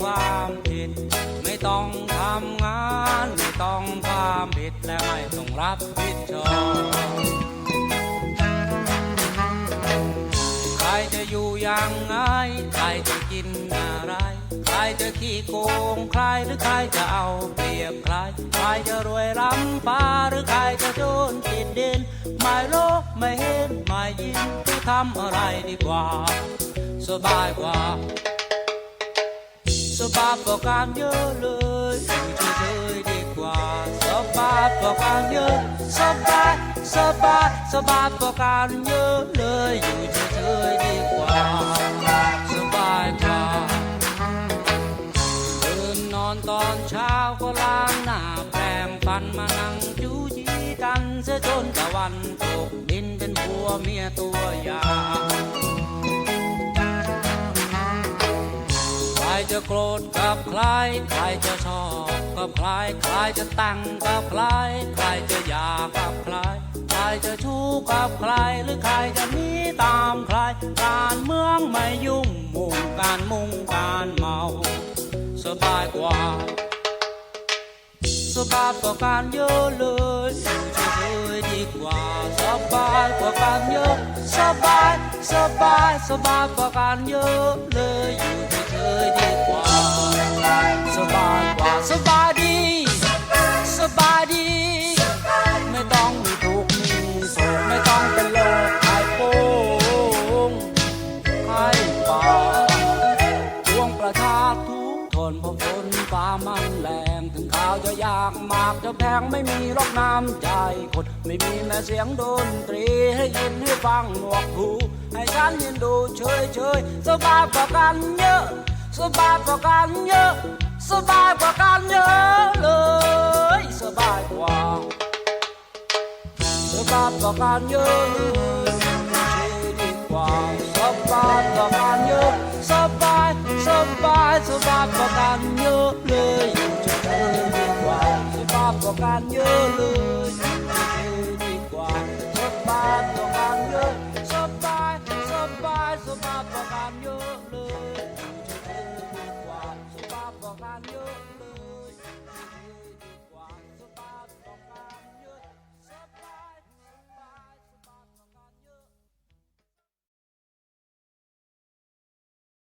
ความผิด ไม่ต้องทำงาน ไม่ต้องความผิดและไม่ต้องรับผิดชอบใครจะอยู่อย่างไงใครจะกินอะไร ใครจะขี้โกงใครหรือใครจะเอาเปรียบใคร ใครจะรวยล้ำฟ้าหรือใครจะจนติดดิน ไม่โลกไม่เห็นไม่ยินจะทำอะไรดีกว่าสบายกว่า สบายกว่าการเยอะเลยอยู่เฉยๆดีกว่าสบายกว่าการเยอะสบายสบายสบายกว่าการเยอะเลยอยู่เฉยๆดีกว่าสบายกว่าตื่นนอนตอนเช้าก็ล้างหน้าแปรงฟันมานั่งจูจีกันเสียจนตะวันตกดินเป็นผัวเมียตัวอย่าง จะโกรธกับใคร ใครจะชอบกับใคร ใครจะตั้งกับใคร ใครจะอยากกับใคร ใครจะชู้กับใคร หรือใครจะหนีตามใคร การเมืองไม่ยุ่งมุ่งการมุ่งการเมา สบายกว่า สบายกว่าการเยอะเลยอยู่เฉยๆดีกว่า สบายกว่าการเยอะ สบาย สบาย สบายกว่าการเยอะเลยอยู่ ดี ไม่ต้องมีทุกข์มีโศกไม่ต้องเป็นโรคไข้โป้งไข้ป่าทวงประชาทุกทนเพราะฝนฟ้ามันแรงถึงข่าวจะยากมากจะแพงไม่มีรอกน้ำใจคนไม่มีแม้เสียงดนตรีให้ยินให้ฟังหนวกหูให้ฉันยินดูเฉยเฉยสบายกว่ากันเยอะสบายกว่ากันเยอะสบายกว่ากันเยอะเลย và can nhớ. Chỉ đi qua sắp vai và can nhớ. Sắp vai sắp vai sắp vai và nhớ. Lời yêu chúng ta đi qua sắp nhớ. Lời